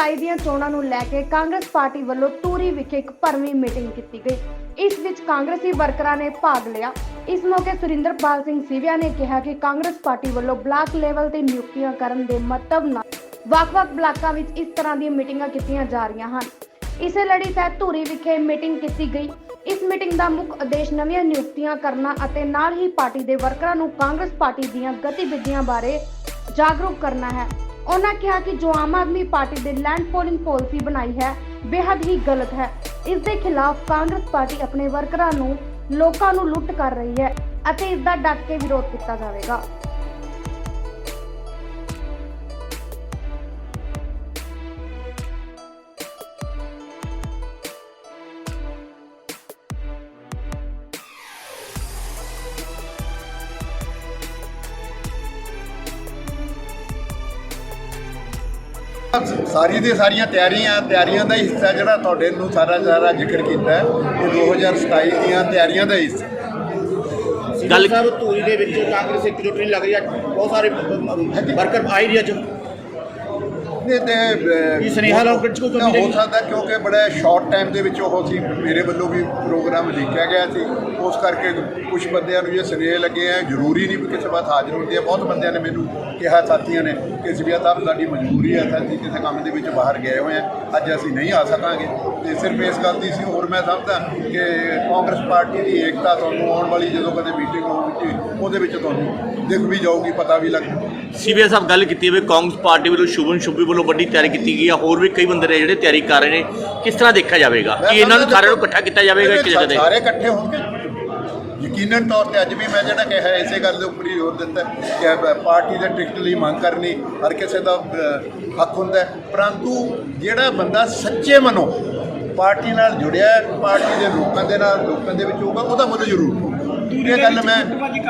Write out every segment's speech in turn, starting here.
2027 ਦੀਆਂ ਚੋਣਾਂ ਨੂੰ ਲੈ ਕੇ ਕਾਂਗਰਸ ਪਾਰਟੀ ਵੱਲੋਂ ਟੂਰੀ ਵਿਖੇ ਇੱਕ ਭਰਵੀਂ ਮੀਟਿੰਗ ਕੀਤੀ ਗਈ। ਇਸ ਵਿੱਚ ਕਾਂਗਰਸੀ ਵਰਕਰਾਂ ਨੇ ਭਾਗ ਲਿਆ। ਇਸ ਮੌਕੇ ਸੁਰਿੰਦਰਪਾਲ ਸਿੰਘ ਸੀਵਿਆ ਨੇ ਕਿਹਾ ਕਿ ਕਾਂਗਰਸ ਪਾਰਟੀ ਵੱਲੋਂ ਬਲਾਕ ਲੈਵਲ ਤੇ ਨਿਯੁਕਤੀਆਂ ਕਰਨ ਦੇ ਮਤਲਬ ਨਾਲ ਵੱਖ-ਵੱਖ ਬਲਾਕਾਂ ਵਿੱਚ ਇਸ ਤਰ੍ਹਾਂ ਦੀਆਂ ਮੀਟਿੰਗਾਂ ਕੀਤੀਆਂ ਜਾ ਰਹੀਆਂ ਹਨ। ਇਸੇ ਲੜੀ ਤਹਿਤ ਧੂਰੀ ਵਿਖੇ ਮੀਟਿੰਗ ਕੀਤੀ ਗਈ। ਇਸ ਮੀਟਿੰਗ ਦਾ ਮੁੱਖ ਉਦੇਸ਼ ਨਵੀਆਂ ਨਿਯੁਕਤੀਆਂ ਕਰਨਾ ਅਤੇ ਨਾਲ ਹੀ ਪਾਰਟੀ ਦੇ ਵਰਕਰਾਂ ਨੂੰ ਕਾਂਗਰਸ ਪਾਰਟੀ ਦੀਆਂ ਗਤੀਵਿਧੀਆਂ ਬਾਰੇ ਜਾਗਰੂਕ ਕਰਨਾ ਹੈ। ਉਹਨਾਂ ਕਿਹਾ ਕਿ ਜੋ ਆਮ ਆਦਮੀ ਪਾਰਟੀ ਦੇ ਲੈਂਡ ਪੋਲਿੰਗ ਪਾਲਿਸੀ ਬਣਾਈ ਹੈ ਬੇहद ਹੀ ਗਲਤ ਹੈ। ਇਸ ਦੇ ਖਿਲਾਫ ਕਾਂਗਰਸ ਪਾਰਟੀ ਆਪਣੇ ਵਰਕਰਾਂ ਨੂੰ, ਲੋਕਾਂ ਨੂੰ ਲੁੱਟ ਕਰ ਰਹੀ ਹੈ ਅਤੇ ਇਸ ਦਾ ਡਟ ਕੇ ਵਿਰੋਧ ਕੀਤਾ ਜਾਵੇਗਾ। ਸਾਰੀ ਦੀ ਸਾਰੀਆਂ ਤਿਆਰੀਆਂ ਤਿਆਰੀਆਂ ਦਾ ਹੀ ਹਿੱਸਾ ਜਿਹੜਾ ਤੁਹਾਡੇ ਨੂੰ ਸਾਰਾ ਸਾਰਾ ਜ਼ਿਕਰ ਕੀਤਾ ਹੈ ਇਹ 2027 ਦੀਆਂ ਤਿਆਰੀਆਂ ਦਾ ਹੀ ਹਿੱਸਾ। ਗੱਲ ਸਾਹਿਬ ਧੂਰੀ ਦੇ ਵਿੱਚ ਕਾਂਗਰਸ ਇਕਜੁੱਟ ਨਹੀਂ ਲੱਗ ਰਹੀ ਅੱਜ ਬਹੁਤ ਸਾਰੇ ਵਰਕਰ ਆਈ ਰਹੀ ਅੱਜ ਨੇ ਤੇ ਕੀ ਸੁਨੇਹਾ ਲਾਓ ਕਿਹੜੀ ਕੋਈ ਕਮੀ ਹੋ? ਸਕਦਾ ਕਿਉਂਕਿ ਬੜਾ ਸ਼ਾਰਟ ਟਾਈਮ ਦੇ ਵਿੱਚ ਉਹ ਸੀ ਮੇਰੇ ਵੱਲੋਂ ਵੀ ਪ੍ਰੋਗਰਾਮ ਲਿਖਿਆ ਗਿਆ ਸੀ। ਉਸ ਕਰਕੇ ਕੁਝ ਬੰਦਿਆਂ ਨੂੰ ਇਹ ਸੁਨੇਹੇ ਲੱਗੇ ਆ। ਜ਼ਰੂਰੀ ਨਹੀਂ ਵੀ ਕਿਸੇ ਬਾਤ ਹਾਜ਼ਰ ਹੁੰਦੀ ਹੈ ਬਹੁਤ ਬੰਦਿਆਂ ਨੇ ਮੈਨੂੰ ਕਿਹਾ ਸਾਥੀਆਂ ਨੇ ਕਿ ਸਿਵਿਆ ਸਾਹਿਬ ਸਾਡੀ ਮਜਬੂਰੀ ਹੈ ਅਸੀਂ ਕਿਸੇ ਕੰਮ ਦੇ ਵਿੱਚ ਬਾਹਰ ਗਏ ਹੋਏ ਆ। ਅੱਜ ਅਸੀਂ ਨਹੀਂ ਆ ਸਕਾਂਗੇ। ਤੇ ਸਿਰਫ ਇਸ ਗੱਲ ਦੀ ਸੀ ਹੋਰ ਮੈਂ ਸਮਝਦਾ ਕਿ ਕਾਂਗਰਸ ਪਾਰਟੀ ਦੀ ਏਕਤਾ ਤੁਹਾਨੂੰ ਆਉਣ ਵਾਲੀ ਜਦੋਂ ਕਦੇ ਮੀਟਿੰਗ ਹੋਊਗੀ ਉਹਦੇ ਵਿੱਚ ਤੁਹਾਨੂੰ ਦਿਖ ਵੀ ਜਾਊਗੀ ਪਤਾ ਵੀ ਲੱਗ ਸੀਬੀਆਈ ਸਾਹਿਬ ਗੱਲ ਕੀਤੀ ਹੈ ਵੀ ਕਾਂਗਰਸ ਪਾਰਟੀ ਵੱਲੋਂ ਸ਼ੁਭਨ ਸ਼ੁਭੀ ਵੱਲੋਂ ਵੱਡੀ ਤਿਆਰੀ ਕੀਤੀ ਗਈ ਹੈ ਹੋਰ ਵੀ ਕਈ ਬੰਦੇ ਨੇ ਜਿਹੜੇ ਤਿਆਰੀ ਕਰ ਰਹੇ ਨੇ ਕਿਸ ਤਰ੍ਹਾਂ ਦੇਖਿਆ ਜਾਵੇਗਾ ਕਿ ਇਹਨਾਂ ਨੂੰ ਸਾਰਿਆਂ ਨੂੰ ਇਕੱਠਾ ਕੀਤਾ ਜਾਵੇਗਾ ਇੱਕ ਜਗ੍ਹਾ ਤੇ ਸਾਰੇ ਇਕੱਠੇ ਹੋਣਗੇ ਯਕੀਨਨ ਤੌਰ ਤੇ ਅੱਜ ਵੀ ਮੈਂ ਜਿਹੜਾ ਕਿਹਾ ਇਸੇ ਗੱਲ ਦੇ ਉੱਪਰ ਹੀ ਜ਼ੋਰ ਦਿੱਤਾ ਕਿ ਪਾਰਟੀ ਦੇ ਟਿਕਟ ਲਈ ਮੰਗ ਕਰਨੀ ਹਰ ਕਿਸੇ ਦਾ ਹੱਕ ਹੁੰਦਾ। ਪਰੰਤੂ ਜਿਹੜਾ ਬੰਦਾ ਸੱਚੇ ਮਨੋਂ ਪਾਰਟੀ ਨਾਲ ਜੁੜਿਆ ਪਾਰਟੀ ਦੇ ਲੋਕਾਂ ਦੇ ਨਾਲ ਲੋਕਾਂ ਦੇ ਵਿੱਚ ਹੋਊਗਾ ਉਹਦਾ ਮੁੱਲ ਜ਼ਰੂਰ ਹੋਊਗਾ। ਇਹ ਗੱਲ ਮੈਂ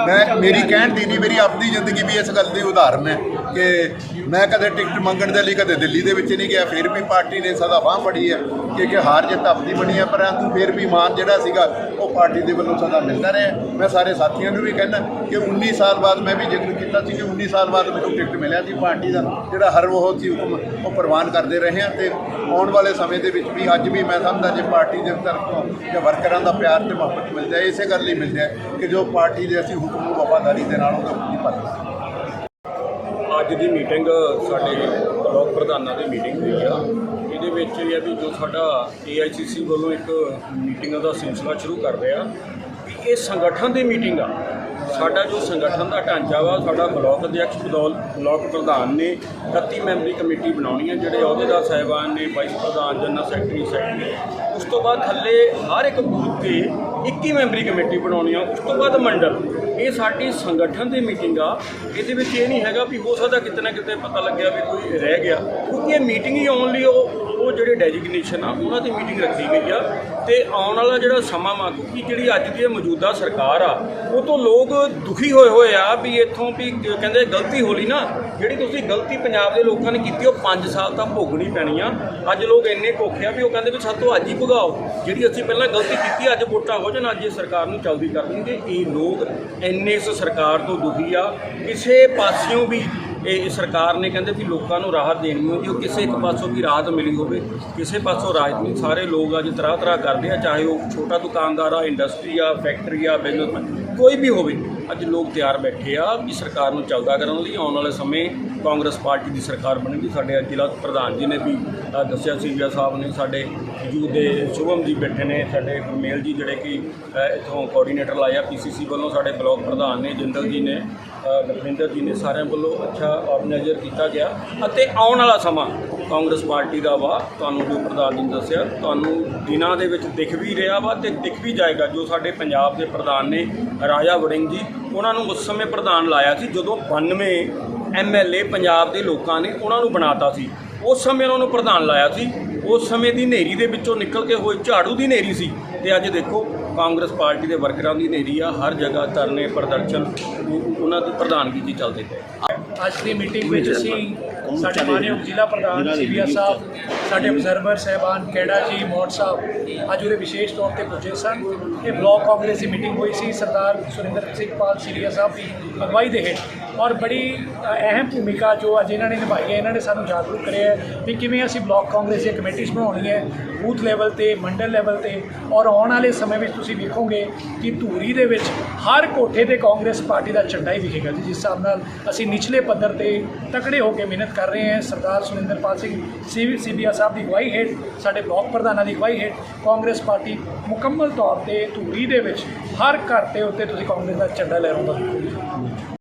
ਮੈਂ ਮੇਰੀ ਕਹਿਣ ਦੀ ਨਹੀਂ ਮੇਰੀ ਆਪਣੀ ਜ਼ਿੰਦਗੀ ਵੀ ਇਸ ਗੱਲ ਦੀ ਉਦਾਹਰਨ ਹੈ ਕਿ ਮੈਂ ਕਦੇ ਟਿਕਟ ਮੰਗਣ ਦੇ ਲਈ ਕਦੇ ਦਿੱਲੀ ਦੇ ਵਿੱਚ ਨਹੀਂ ਗਿਆ ਫਿਰ ਵੀ ਪਾਰਟੀ ਨੇ ਸਦਾ ਬਾਂਹ ਫੜੀ ਹੈ ਕਿ ਕਿ ਹਾਰ ਜਿੱਤ ਆਪਣੀ ਬਣੀ ਹੈ ਪਰੰਤੂ ਫਿਰ ਵੀ ਮਾਨ ਜਿਹੜਾ ਸੀਗਾ ਪਾਰਟੀ ਦੇ ਵੱਲੋਂ ਸਦਾ ਮਿਲਦਾ ਰਿਹਾ। ਮੈਂ ਸਾਰੇ ਸਾਥੀਆਂ ਨੂੰ ਵੀ ਕਹਿੰਦਾ ਕਿ 19 ਸਾਲ ਬਾਅਦ ਮੈਂ ਵੀ ਜ਼ਿਕਰ ਕੀਤਾ ਸੀ ਕਿ 19 ਸਾਲ ਬਾਅਦ ਮੈਨੂੰ ਟਿਕਟ ਮਿਲਿਆ ਸੀ ਪਾਰਟੀ ਦਾ, ਜਿਹੜਾ ਹਰ ਉਹ ਸੀ ਹੁਕਮ ਉਹ ਪ੍ਰਵਾਨ ਕਰਦੇ ਰਹੇ ਹਾਂ ਤੇ ਆਉਣ ਵਾਲੇ ਸਮੇਂ ਦੇ ਵਿੱਚ ਵੀ ਅੱਜ ਵੀ ਮੈਂ ਸਮਝਦਾ ਜੇ ਪਾਰਟੀ ਦੇ ਤਰਫੋਂ ਜਾਂ ਵਰਕਰਾਂ ਦਾ ਪਿਆਰ ਤੇ ਮੁਹੱਬਤ ਮਿਲਦਾ ਜਾਏ ਇਸੇ ਗੱਲ ਲਈ ਮਿਲਦਾ ਜਾਏ ਕਿ ਜੋ ਪਾਰਟੀ ਦੇ ਅਸੀਂ ਹੁਕਮ ਨੂੰ ਵਫਾਦਾਰੀ ਦੇ ਨਾਲ ਉਹਦਾ ਪੂਰੀ ਪਾਲਣਾ ਅੱਜ ਦੀ ਮੀਟਿੰਗ ਸਾਡੇ ਬਲਾਕ ਪ੍ਰਧਾਨਾਂ ਦੀ ਮੀਟਿੰਗ ਹੋਈ ਆ। ਇਹਦੇ ਵਿੱਚ ਇਹ ਹੈ ਵੀ ਜੋ ਸਾਡਾ AICC ਵੱਲੋਂ ਇੱਕ ਮੀਟਿੰਗਾਂ ਦਾ ਸਿਲਸਿਲਾ ਸ਼ੁਰੂ ਕਰ ਰਿਹਾ ਵੀ ਇਹ ਸੰਗਠਨ ਦੀ ਮੀਟਿੰਗ ਆ। ਸਾਡਾ ਜੋ ਸੰਗਠਨ ਦਾ ਢਾਂਚਾ ਵਾ, ਸਾਡਾ ਬਲਾਕ ਅਧਿਕਸ਼ ਬਦੌਲ ਬਲਾਕ ਪ੍ਰਧਾਨ ਨੇ 31 ਮੈਂਬਰੀ ਕਮੇਟੀ ਬਣਾਉਣੀ ਹੈ ਜਿਹੜੇ ਅਹੁਦੇਦਾਰ ਸਾਹਿਬਾਨ ਨੇ ਵਾਈਸ ਪ੍ਰਧਾਨ ਜਨਰਲ ਸੈਕਟਰੀ ਸੈਕਟਰੀ ਉਸ ਤੋਂ ਬਾਅਦ ਥੱਲੇ ਹਰ ਇੱਕ ਬੂਥ ਤੇ 21 ਮੈਂਬਰੀ ਕਮੇਟੀ ਬਣਾਉਣੀ ਆ, ਉਸ ਤੋਂ ਬਾਅਦ ਮੰਡਲ। ਇਹ ਸਾਡੀ ਸੰਗਠਨ ਦੀ ਮੀਟਿੰਗ ਆ। ਇਹਦੇ ਵਿੱਚ ਇਹ ਨਹੀਂ ਹੈਗਾ ਵੀ ਹੋ ਸਕਦਾ ਕਿਤੇ ਨਾ ਕਿਤੇ ਪਤਾ ਲੱਗਿਆ ਵੀ ਕੋਈ ਰਹਿ ਗਿਆ। ਕਿਉਂਕਿ ਇਹ ਮੀਟਿੰਗ ਹੀ ਓਨਲੀ ਉਹ ਉਹ ਜਿਹੜੇ ਡੈਜਿਗਨੇਸ਼ਨ ਆ, ਉਹਨਾਂ ਦੀ ਮੀਟਿੰਗ ਰੱਖੀ ਗਈ ਆ। ਤੇ ਆਉਣ ਵਾਲਾ ਜਿਹੜਾ ਸਮਾਂ ਵਾ, ਕਿਉਂਕਿ ਜਿਹੜੀ ਅੱਜ ਦੀ ਇਹ ਮੌਜੂਦਾ ਸਰਕਾਰ ਆ, ਉਹ ਤੋਂ ਲੋਕ ਦੁਖੀ ਹੋਏ ਹੋਏ ਆ ਵੀ ਇੱਥੋਂ ਵੀ ਕਹਿੰਦੇ ਗਲਤੀ ਹੋਲੀ ਨਾ। ਜਿਹੜੀ ਤੁਸੀਂ ਗਲਤੀ ਪੰਜਾਬ ਦੇ ਲੋਕਾਂ ਨੇ ਕੀਤੀ, ਉਹ 5 ਸਾਲ ਤਾਂ ਭੋਗਣੀ ਪੈਣੀ ਆ। ਅੱਜ ਲੋਕ ਇੰਨੇ ਭੁੱਖੇ ਆ ਵੀ ਉਹ ਕਹਿੰਦੇ ਵੀ ਸਾਤੋਂ ਅੱਜ ਹੀ ਭੁਗਾਓ। ਜਿਹੜੀ ਅਸੀਂ ਪਹਿਲਾਂ ਗਲਤੀ ਕੀਤੀ, ਅੱਜ ਵੋਟਾਂ ਹੋ ਜਾਣ, ਅੱਜ ਇਹ ਸਰਕਾਰ ਨੂੰ ਚਲਦੀ ਕਰ ਦੇਣਗੇ ਇਹ ਲੋਕ ਇੰਨੇ ਇਸ ਸਰਕਾਰ ਤੋਂ ਦੁਖੀ ਆ। ਕਿਸੇ ਪਾਸਿਓਂ ਵੀ ਇਹ ਸਰਕਾਰ ਨੇ ਕਹਿੰਦੇ ਵੀ ਲੋਕਾਂ ਨੂੰ ਰਾਹਤ ਦੇਣੀ ਹੁੰਦੀ ਉਹ ਕਿਸੇ ਇੱਕ ਪਾਸੋਂ ਵੀ ਰਾਹਤ ਮਿਲੀ ਹੋਵੇ, ਕਿਸੇ ਪਾਸੋਂ ਰਾਹਤ ਨਹੀਂ ਸਾਰੇ ਲੋਕ ਅੱਜ ਤਰ੍ਹਾਂ ਤਰ੍ਹਾਂ ਕਰਦੇ ਆ, ਚਾਹੇ ਉਹ ਛੋਟਾ ਦੁਕਾਨਦਾਰ ਆ ਇੰਡਸਟਰੀ ਆ ਫੈਕਟਰੀ ਆ ਬਿਜ਼ਨਸਮੈਨ ਕੋਈ ਵੀ ਹੋਵੇ, ਅੱਜ ਲੋਕ ਤਿਆਰ ਬੈਠੇ ਆ ਵੀ ਸਰਕਾਰ ਨੂੰ ਚਲਦਾ ਕਰਨ ਲਈ, ਆਉਣ ਵਾਲੇ ਸਮੇਂ ਕਾਂਗਰਸ ਪਾਰਟੀ ਦੀ ਸਰਕਾਰ ਬਣੇਗੀ। ਸਾਡੇ ਜ਼ਿਲ੍ਹਾ ਪ੍ਰਧਾਨ ਜੀ ਨੇ ਵੀ ਦੱਸਿਆ ਸੀ ਜੀ ਸਾਹਿਬ ਨੇ ਸਾਡੇ ਯੂ ਦੇ ਸ਼ੁਭਮ ਜੀ ਬੈਠੇ ਨੇ ਸਾਡੇ ਗੁਰਮੇਲ ਜੀ ਜਿਹੜੇ ਕਿ ਅ, ਇੱਥੋਂ ਕੋਆਰਡੀਨੇਟਰ ਲਾਇਆ ਪੀਸੀਸੀ ਵੱਲੋਂ ਸਾਡੇ ਬਲਾਕ ਪ੍ਰਧਾਨ ਨੇ ਜਿੰਦਲ ਜੀ ਨੇ ਅ, ਜੀ ਨੇ ਸਾਰਿਆਂ ਵੱਲੋਂ ਅੱਛਾ ਆਰਗੇਨਾਈਜ਼ਰ ਕੀਤਾ ਗਿਆ। ਅਤੇ ਆਉਣ ਵਾਲਾ ਸਮਾਂ ਕਾਂਗਰਸ ਪਾਰਟੀ ਦਾ ਵਾ ਤੁਹਾਨੂੰ ਜੋ ਪ੍ਰਧਾਨ ਜੀ ਨੇ ਦੱਸਿਆ ਤੁਹਾਨੂੰ ਦਿਨਾਂ ਦੇ ਵਿੱਚ ਦਿਖ ਵੀ ਰਿਹਾ ਵਾ ਤੇ ਦਿਖ ਵੀ ਜਾਏਗਾ। ਜੋ ਸਾਡੇ ਪੰਜਾਬ ਦੇ ਪ੍ਰਧਾਨ ਨੇ ਰਾਜਾ ਵੜਿੰਗ ਜੀ ਉਹਨਾਂ ਨੂੰ ਉਸ ਸਮੇਂ ਪ੍ਰਧਾਨ ਲਾਇਆ ਸੀ ਜਦੋਂ 92 ਐਮਐਲਏ ਪੰਜਾਬ ਦੇ ਲੋਕਾਂ ਨੇ ਉਹਨਾਂ ਨੂੰ ਬਣਾਤਾ ਸੀ। ਉਸ ਸਮੇਂ ਉਹਨਾਂ ਨੂੰ ਪ੍ਰਧਾਨ ਲਾਇਆ ਸੀ। ਉਸ ਸਮੇਂ ਦੀ ਹਨੇਰੀ ਦੇ ਵਿੱਚੋਂ ਨਿਕਲ ਕੇ ਹੋਏ ਝਾੜੂ ਦੀ ਹਨੇਰੀ ਸੀ। ਤੇ ਅੱਜ ਦੇਖੋ, ਕਾਂਗਰਸ ਪਾਰਟੀ ਦੇ ਵਰਕਰਾਂ ਦੀ ਹਨੇਰੀ ਆ। ਹਰ ਜਗ੍ਹਾ ਧਰਨੇ, ਪ੍ਰਦਰਸ਼ਨ, ਉਹਨਾਂ ਦੀ ਪ੍ਰਧਾਨਗੀ 'ਚ ਚੱਲਦੇ ਪਏ। ਅੱਜ ਦੀ ਮੀਟਿੰਗ ਵਿੱਚ ਅਸੀਂ ਸਾਡੇ ਮਾਨਯੋਗ ਜ਼ਿਲ੍ਹਾ ਪ੍ਰਧਾਨ ਸੀਬੀਆ ਸਾਹਿਬ, ਸਾਡੇ ਅਬਜ਼ਰਵਰ ਸਹਿਬਾਨ ਕੇੜਾ ਜੀ ਮੋਟ ਸਾਹਿਬ, ਅੱਜ ਉਹਦੇ ਵਿਸ਼ੇਸ਼ ਤੌਰ ਤੇ ਪੁੱਜੇ ਸਨ। ਇਹ ਬਲਾਕ ਕਾਂਗਰਸ ਦੀ ਮੀਟਿੰਗ ਹੋਈ ਸੀ। ਸਰਦਾਰ ਸੁਰਿੰਦਰ ਸਿੰਘ ਪਾਲ ਸੀਰੀਆ ਸਾਹਿਬ ਦੀ ਅਗਵਾਈ ਦੇ ਹੇਠ। ਔਰ ਬੜੀ ਅਹਿਮ ਭੂਮਿਕਾ ਜੋ ਅੱਜ ਇਹਨਾਂ ਨੇ ਨਿਭਾਈ ਹੈ, ਇਹਨਾਂ ਨੇ ਸਾਨੂੰ ਜਾਗਰੂਕ ਕਰਿਆ ਵੀ ਕਿਵੇਂ ਅਸੀਂ ਬਲਾਕ ਕਾਂਗਰਸ ਦੀਆਂ ਕਮੇਟੀਆਂ ਬਣਾਉਣੀ ਹੈ, ਬੂਥ ਲੈਵਲ ਤੇ, ਮੰਡਲ ਲੈਵਲ ਤੇ ਔਰ ਆਉਣ ਵਾਲੇ ਸਮੇਂ ਵਿੱਚ ਤੁਸੀਂ ਵੇਖੋਗੇ ਕਿ ਧੂਰੀ ਦੇ ਵਿੱਚ ਹਰ ਕੋਠੇ ਤੇ ਕਾਂਗਰਸ ਪਾਰਟੀ ਦਾ ਝੰਡਾ ਹੀ ਵਿਖੇਗਾ ਜੀ, ਜਿਸ ਹਿਸਾਬ ਨਾਲ ਅਸੀਂ ਨਿਚਲੇ ਪੱਧਰ ਤੇ ਤਕੜੇ ਹੋ ਕੇ ਮਿਹਨਤ ਕਰ ਰਹੇ ਹਾਂ। ਸਰਦਾਰ ਸੁਰਿੰਦਰਪਾਲ ਸਿੰਘ ਸੀਵੀ ਸੀਬੀਆ ਸਾਹਿਬ ਦੀ ਅਗਵਾਈ ਹੇਠ, ਸਾਡੇ ਬਲਾਕ ਪ੍ਰਧਾਨਾਂ ਦੀ ਅਗਵਾਈ ਹੇਠ ਕਾਂਗਰਸ ਪਾਰਟੀ ਮੁਕੰਮਲ ਤੌਰ ਤੇ ਧੂਰੀ ਦੇ ਵਿੱਚ ਹਰ ਘਰ ਤੇ ਉੱਤੇ ਤੁਸੀਂ ਕਾਂਗਰਸ ਦਾ ਝੰਡਾ ਲਹਿਰਾਉਂਦਾ। ਦੇਖੋਗੇ